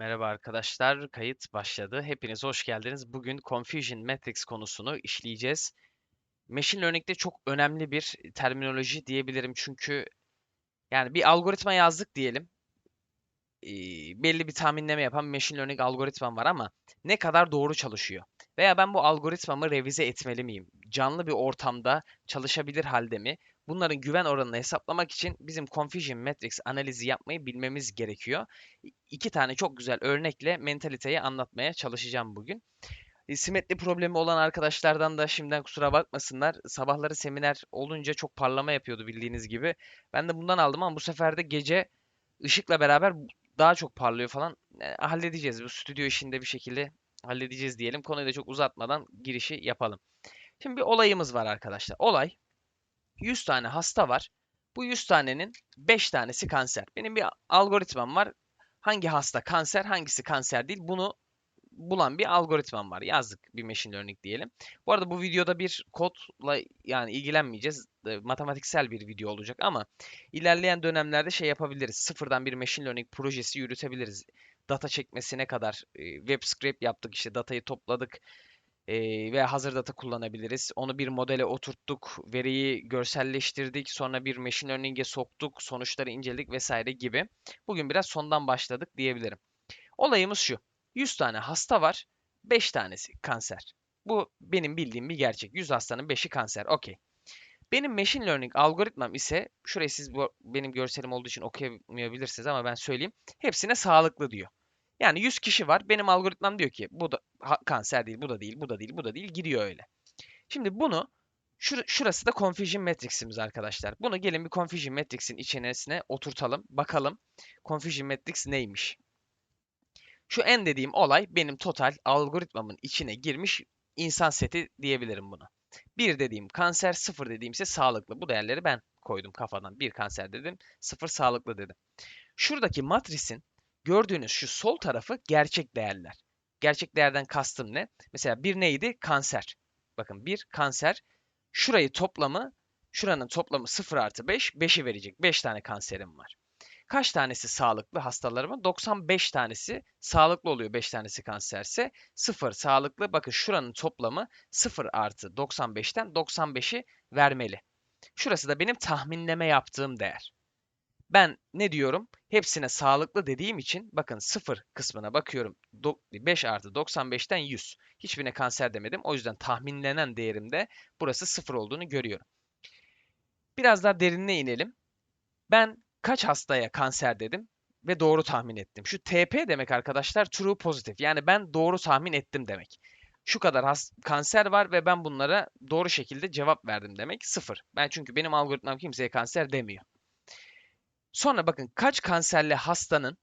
Merhaba arkadaşlar, kayıt başladı. Hepiniz hoş geldiniz. Bugün Confusion Matrix konusunu işleyeceğiz. Machine Learning'de çok önemli bir terminoloji diyebilirim çünkü yani bir algoritma yazdık diyelim. Ee, belli bir tahminleme yapan Machine Learning algoritmam var ama ne kadar doğru çalışıyor? Veya ben bu algoritmamı revize etmeli miyim? Canlı bir ortamda çalışabilir halde mi? Bunların güven oranını hesaplamak için bizim Confusion Matrix analizi yapmayı bilmemiz gerekiyor. İki tane çok güzel örnekle mentaliteyi anlatmaya çalışacağım bugün. E, Simetri problemi olan arkadaşlardan da şimdiden kusura bakmasınlar. Sabahları seminer olunca çok parlama yapıyordu bildiğiniz gibi. Ben de bundan aldım ama bu sefer de gece ışıkla beraber daha çok parlıyor falan. E, halledeceğiz. Bu stüdyo işinde bir şekilde halledeceğiz diyelim. Konuyu da çok uzatmadan girişi yapalım. Şimdi bir olayımız var arkadaşlar. Olay 100 tane hasta var. Bu 100 tanenin 5 tanesi kanser. Benim bir algoritmam var. Hangi hasta kanser, hangisi kanser değil bunu bulan bir algoritmam var. Yazdık bir machine learning diyelim. Bu arada bu videoda bir kodla yani ilgilenmeyeceğiz. E, Matematiksel bir video olacak ama ilerleyen dönemlerde şey yapabiliriz. Sıfırdan bir machine learning projesi yürütebiliriz. Data çekmesine kadar web scrape yaptık işte datayı topladık ve hazır data kullanabiliriz. Onu bir modele oturttuk, veriyi görselleştirdik, sonra bir machine learning'e soktuk, sonuçları inceledik vesaire gibi. Bugün biraz sondan başladık diyebilirim. Olayımız şu. 100 tane hasta var. 5 tanesi kanser. Bu benim bildiğim bir gerçek. 100 hastanın 5'i kanser. Okey. Benim machine learning algoritmam ise, şurayı siz bu, benim görselim olduğu için okuyamayabilirsiniz ama ben söyleyeyim. Hepsine sağlıklı diyor. Yani 100 kişi var. Benim algoritmam diyor ki bu da ha- kanser değil, bu da değil, bu da değil, bu da değil. Gidiyor öyle. Şimdi bunu şur- şurası da confusion matrix'imiz arkadaşlar. Bunu gelin bir confusion matrix'in içerisine oturtalım. Bakalım confusion matrix neymiş? Şu en dediğim olay benim total algoritmamın içine girmiş insan seti diyebilirim buna. Bir dediğim kanser, sıfır dediğim ise sağlıklı. Bu değerleri ben koydum kafadan. Bir kanser dedim, sıfır sağlıklı dedim. Şuradaki matrisin gördüğünüz şu sol tarafı gerçek değerler. Gerçek değerden kastım ne? Mesela bir neydi? Kanser. Bakın bir kanser. Şurayı toplamı, şuranın toplamı 0 artı 5, 5'i verecek. 5 tane kanserim var. Kaç tanesi sağlıklı hastalarımın? 95 tanesi sağlıklı oluyor 5 tanesi kanserse. 0 sağlıklı. Bakın şuranın toplamı 0 artı 95'ten 95'i vermeli. Şurası da benim tahminleme yaptığım değer. Ben ne diyorum? Hepsine sağlıklı dediğim için bakın 0 kısmına bakıyorum. 5 artı 95'ten 100. Hiçbirine kanser demedim. O yüzden tahminlenen değerimde burası 0 olduğunu görüyorum. Biraz daha derinine inelim. Ben kaç hastaya kanser dedim ve doğru tahmin ettim. Şu TP demek arkadaşlar true positive. Yani ben doğru tahmin ettim demek. Şu kadar kanser var ve ben bunlara doğru şekilde cevap verdim demek. Sıfır. Ben çünkü benim algoritmam kimseye kanser demiyor. Sonra bakın kaç kanserli hastanın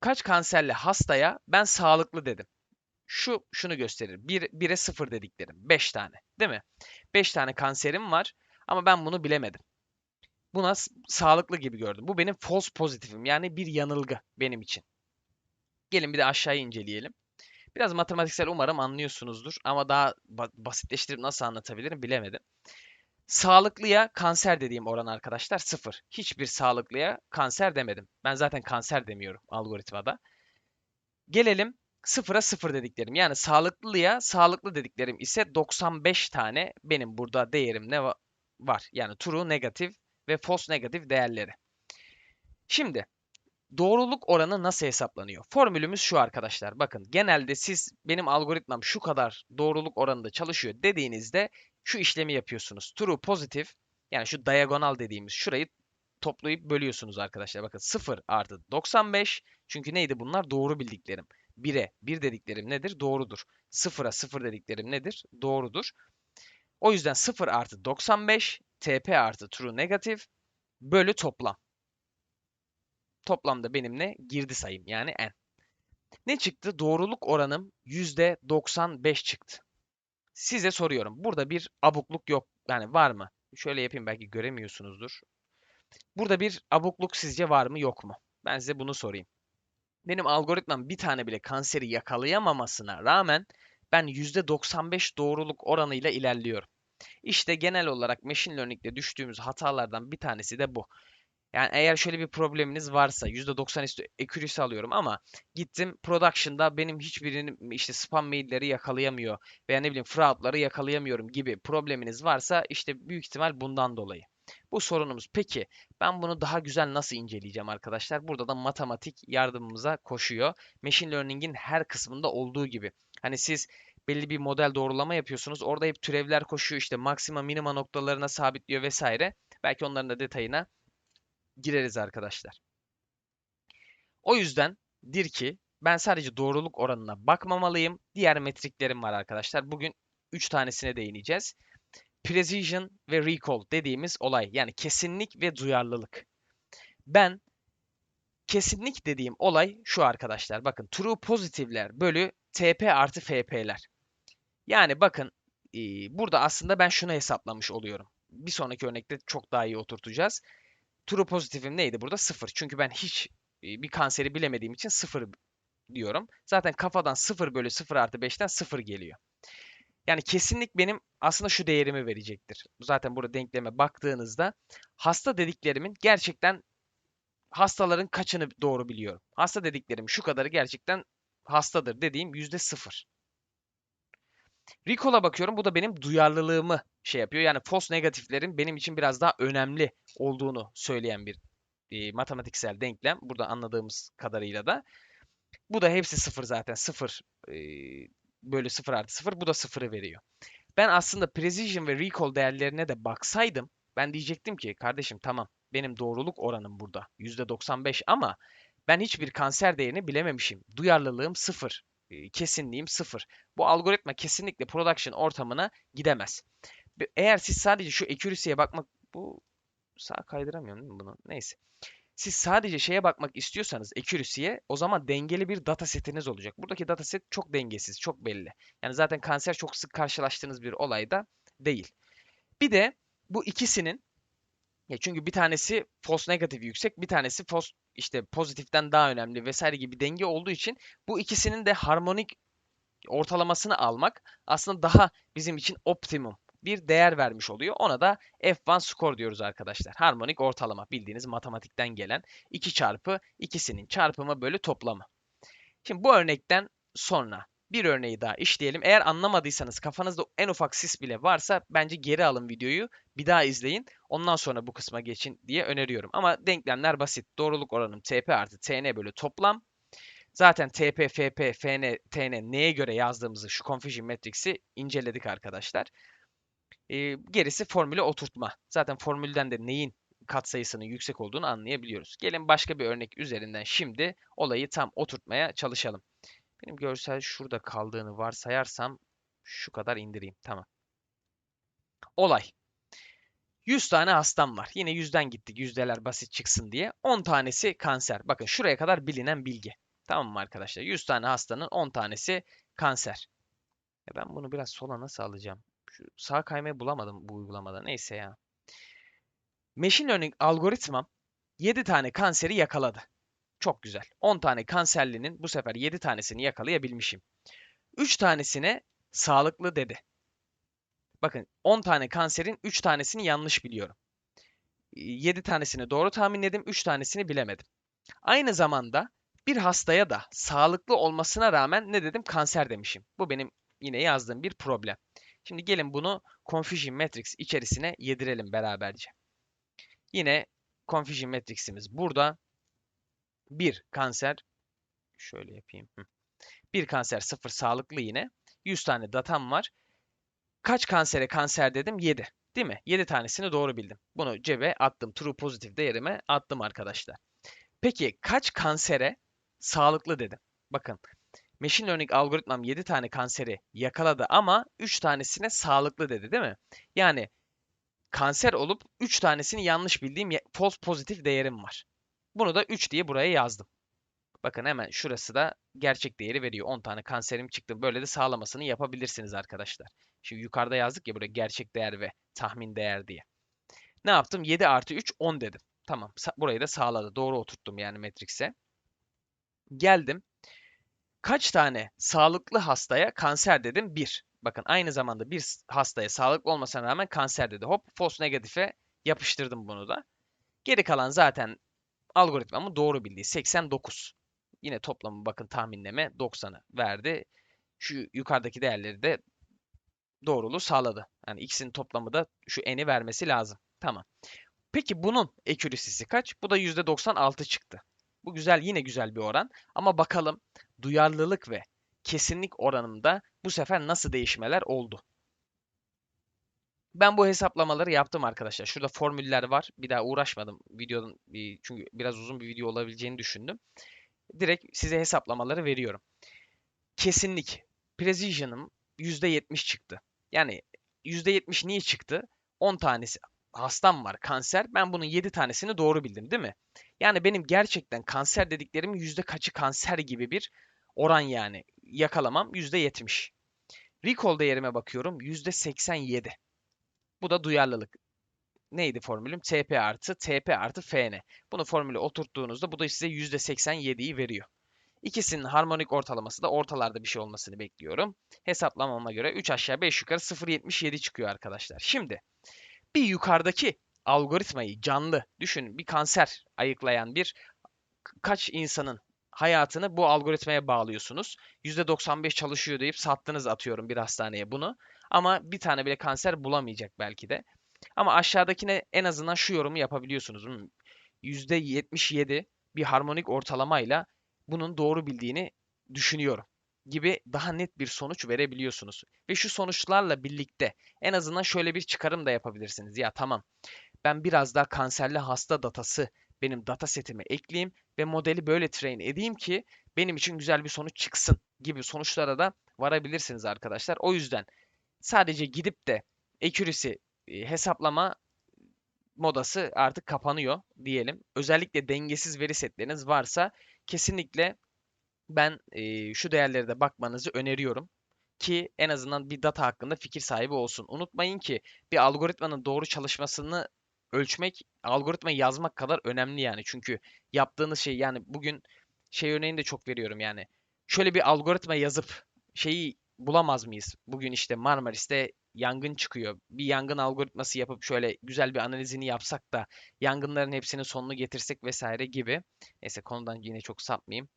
kaç kanserli hastaya ben sağlıklı dedim. Şu şunu gösterir. 1 1'e 0 dediklerim. 5 tane, değil mi? 5 tane kanserim var ama ben bunu bilemedim. Buna sağlıklı gibi gördüm. Bu benim false pozitifim. Yani bir yanılgı benim için. Gelin bir de aşağıya inceleyelim. Biraz matematiksel umarım anlıyorsunuzdur ama daha ba- basitleştirip nasıl anlatabilirim bilemedim. Sağlıklıya kanser dediğim oran arkadaşlar sıfır. Hiçbir sağlıklıya kanser demedim. Ben zaten kanser demiyorum algoritmada. Gelelim sıfıra sıfır dediklerim. Yani sağlıklıya sağlıklı dediklerim ise 95 tane benim burada değerim ne va- var. Yani true negatif ve false negatif değerleri. Şimdi doğruluk oranı nasıl hesaplanıyor? Formülümüz şu arkadaşlar. Bakın genelde siz benim algoritmam şu kadar doğruluk oranında çalışıyor dediğinizde şu işlemi yapıyorsunuz. True pozitif yani şu diagonal dediğimiz şurayı toplayıp bölüyorsunuz arkadaşlar. Bakın 0 artı 95 çünkü neydi bunlar? Doğru bildiklerim. 1'e 1 dediklerim nedir? Doğrudur. 0'a 0 dediklerim nedir? Doğrudur. O yüzden 0 artı 95 TP artı true negatif bölü toplam. Toplamda benim ne? Girdi sayım yani n. Ne çıktı? Doğruluk oranım %95 çıktı. Size soruyorum. Burada bir abukluk yok. Yani var mı? Şöyle yapayım belki göremiyorsunuzdur. Burada bir abukluk sizce var mı yok mu? Ben size bunu sorayım. Benim algoritmam bir tane bile kanseri yakalayamamasına rağmen ben %95 doğruluk oranıyla ilerliyorum. İşte genel olarak machine learning'de düştüğümüz hatalardan bir tanesi de bu. Yani eğer şöyle bir probleminiz varsa %90 üstü accuracy alıyorum ama gittim production'da benim hiçbirinin işte spam mailleri yakalayamıyor veya ne bileyim fraudları yakalayamıyorum gibi probleminiz varsa işte büyük ihtimal bundan dolayı. Bu sorunumuz. Peki ben bunu daha güzel nasıl inceleyeceğim arkadaşlar? Burada da matematik yardımımıza koşuyor. Machine Learning'in her kısmında olduğu gibi. Hani siz belli bir model doğrulama yapıyorsunuz. Orada hep türevler koşuyor işte maksima minima noktalarına sabitliyor vesaire. Belki onların da detayına gireriz arkadaşlar. O yüzden dir ki ben sadece doğruluk oranına bakmamalıyım. Diğer metriklerim var arkadaşlar. Bugün 3 tanesine değineceğiz. Precision ve recall dediğimiz olay. Yani kesinlik ve duyarlılık. Ben kesinlik dediğim olay şu arkadaşlar. Bakın true pozitifler bölü TP artı FP'ler. Yani bakın burada aslında ben şunu hesaplamış oluyorum. Bir sonraki örnekte çok daha iyi oturtacağız. True pozitifim neydi burada? Sıfır. Çünkü ben hiç bir kanseri bilemediğim için sıfır diyorum. Zaten kafadan 0 bölü 0 artı 5'ten 0 geliyor. Yani kesinlik benim aslında şu değerimi verecektir. Zaten burada denkleme baktığınızda hasta dediklerimin gerçekten hastaların kaçını doğru biliyorum. Hasta dediklerim şu kadarı gerçekten hastadır dediğim yüzde sıfır. Recall'a bakıyorum. Bu da benim duyarlılığımı şey yapıyor. Yani false negatiflerin benim için biraz daha önemli olduğunu söyleyen bir e, matematiksel denklem. Burada anladığımız kadarıyla da. Bu da hepsi sıfır zaten. Sıfır e, bölü sıfır artı sıfır. Bu da sıfırı veriyor. Ben aslında precision ve recall değerlerine de baksaydım ben diyecektim ki kardeşim tamam benim doğruluk oranım burada %95 ama ben hiçbir kanser değerini bilememişim. Duyarlılığım sıfır. Kesinliğim sıfır. Bu algoritma kesinlikle production ortamına gidemez. Eğer siz sadece şu accuracy'ye bakmak bu sağ kaydıramıyorum değil mi bunu? Neyse. Siz sadece şeye bakmak istiyorsanız accuracy'ye o zaman dengeli bir data setiniz olacak. Buradaki data set çok dengesiz, çok belli. Yani zaten kanser çok sık karşılaştığınız bir olay da değil. Bir de bu ikisinin ya çünkü bir tanesi false negative yüksek, bir tanesi false işte pozitiften daha önemli vesaire gibi denge olduğu için bu ikisinin de harmonik ortalamasını almak aslında daha bizim için optimum bir değer vermiş oluyor. Ona da F1 skor diyoruz arkadaşlar. Harmonik ortalama bildiğiniz matematikten gelen 2 çarpı ikisinin çarpımı bölü toplamı. Şimdi bu örnekten sonra bir örneği daha işleyelim. Eğer anlamadıysanız kafanızda en ufak sis bile varsa bence geri alın videoyu bir daha izleyin. Ondan sonra bu kısma geçin diye öneriyorum. Ama denklemler basit. Doğruluk oranım TP artı TN bölü toplam. Zaten TP, FP, FN, TN neye göre yazdığımızı şu confusion matrix'i inceledik arkadaşlar. E, gerisi formüle oturtma. Zaten formülden de neyin katsayısının yüksek olduğunu anlayabiliyoruz. Gelin başka bir örnek üzerinden şimdi olayı tam oturtmaya çalışalım. Benim görsel şurada kaldığını varsayarsam şu kadar indireyim. Tamam. Olay. 100 tane hastam var. Yine 100'den gittik. Yüzdeler basit çıksın diye. 10 tanesi kanser. Bakın şuraya kadar bilinen bilgi. Tamam mı arkadaşlar? 100 tane hastanın 10 tanesi kanser. Ya ben bunu biraz sola nasıl alacağım? Şu sağ kaymayı bulamadım bu uygulamada. Neyse ya. Machine Learning algoritmam 7 tane kanseri yakaladı. Çok güzel. 10 tane kanserlinin bu sefer 7 tanesini yakalayabilmişim. 3 tanesine sağlıklı dedi. Bakın 10 tane kanserin 3 tanesini yanlış biliyorum. 7 tanesini doğru tahminledim, 3 tanesini bilemedim. Aynı zamanda bir hastaya da sağlıklı olmasına rağmen ne dedim? Kanser demişim. Bu benim yine yazdığım bir problem. Şimdi gelin bunu Confusion Matrix içerisine yedirelim beraberce. Yine Confusion Matrix'imiz burada. Bir kanser, şöyle yapayım. Bir kanser sıfır sağlıklı yine. 100 tane datam var. Kaç kansere kanser dedim? 7. Değil mi? 7 tanesini doğru bildim. Bunu cebe attım. True pozitif değerime attım arkadaşlar. Peki kaç kansere sağlıklı dedim? Bakın Machine Learning algoritmam 7 tane kanseri yakaladı ama 3 tanesine sağlıklı dedi değil mi? Yani kanser olup 3 tanesini yanlış bildiğim false pozitif değerim var. Bunu da 3 diye buraya yazdım. Bakın hemen şurası da gerçek değeri veriyor. 10 tane kanserim çıktı. Böyle de sağlamasını yapabilirsiniz arkadaşlar. Şimdi yukarıda yazdık ya buraya gerçek değer ve tahmin değer diye. Ne yaptım? 7 artı 3 10 dedim. Tamam. Burayı da sağladı. Doğru oturttum yani Matrix'e. Geldim. Kaç tane sağlıklı hastaya kanser dedim? 1. Bakın aynı zamanda bir hastaya sağlıklı olmasına rağmen kanser dedi. Hop false negatife yapıştırdım bunu da. Geri kalan zaten algoritmamın doğru bildiği 89. Yine toplamı bakın tahminleme 90'ı verdi. Şu yukarıdaki değerleri de doğruluğu sağladı. Yani ikisinin toplamı da şu n'i vermesi lazım. Tamam. Peki bunun accuracy'si kaç? Bu da %96 çıktı. Bu güzel yine güzel bir oran. Ama bakalım duyarlılık ve kesinlik oranımda bu sefer nasıl değişmeler oldu? Ben bu hesaplamaları yaptım arkadaşlar. Şurada formüller var. Bir daha uğraşmadım videonun çünkü biraz uzun bir video olabileceğini düşündüm. Direkt size hesaplamaları veriyorum. Kesinlik precision'ım %70 çıktı. Yani %70 niye çıktı? 10 tanesi hastam var kanser. Ben bunun 7 tanesini doğru bildim değil mi? Yani benim gerçekten kanser dediklerim yüzde kaçı kanser gibi bir oran yani. Yakalamam %70. Recall değerime bakıyorum %87. Bu da duyarlılık. Neydi formülüm? TP artı TP artı FN. Bunu formülü oturttuğunuzda bu da size %87'yi veriyor. İkisinin harmonik ortalaması da ortalarda bir şey olmasını bekliyorum. Hesaplamama göre 3 aşağı 5 yukarı 0.77 çıkıyor arkadaşlar. Şimdi bir yukarıdaki algoritmayı canlı düşün bir kanser ayıklayan bir kaç insanın hayatını bu algoritmaya bağlıyorsunuz. %95 çalışıyor deyip sattınız atıyorum bir hastaneye bunu. Ama bir tane bile kanser bulamayacak belki de. Ama aşağıdakine en azından şu yorumu yapabiliyorsunuz. %77 hmm, bir harmonik ortalamayla bunun doğru bildiğini düşünüyorum gibi daha net bir sonuç verebiliyorsunuz. Ve şu sonuçlarla birlikte en azından şöyle bir çıkarım da yapabilirsiniz. Ya tamam ben biraz daha kanserli hasta datası benim data setime ekleyeyim ve modeli böyle train edeyim ki benim için güzel bir sonuç çıksın gibi sonuçlara da varabilirsiniz arkadaşlar. O yüzden sadece gidip de accuracy e, hesaplama modası artık kapanıyor diyelim. Özellikle dengesiz veri setleriniz varsa kesinlikle ben e, şu değerlere de bakmanızı öneriyorum ki en azından bir data hakkında fikir sahibi olsun. Unutmayın ki bir algoritmanın doğru çalışmasını ölçmek, algoritma yazmak kadar önemli yani. Çünkü yaptığınız şey yani bugün şey örneğini de çok veriyorum yani. Şöyle bir algoritma yazıp şeyi bulamaz mıyız? Bugün işte Marmaris'te yangın çıkıyor. Bir yangın algoritması yapıp şöyle güzel bir analizini yapsak da yangınların hepsinin sonunu getirsek vesaire gibi. Neyse konudan yine çok sapmayayım.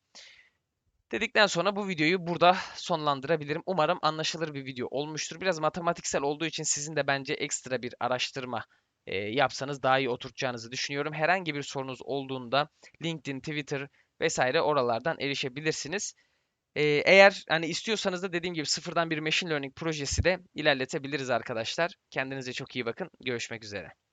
Dedikten sonra bu videoyu burada sonlandırabilirim. Umarım anlaşılır bir video olmuştur. Biraz matematiksel olduğu için sizin de bence ekstra bir araştırma e, yapsanız daha iyi oturtacağınızı düşünüyorum. Herhangi bir sorunuz olduğunda LinkedIn, Twitter vesaire oralardan erişebilirsiniz. E, eğer hani istiyorsanız da dediğim gibi sıfırdan bir machine learning projesi de ilerletebiliriz arkadaşlar. Kendinize çok iyi bakın. Görüşmek üzere.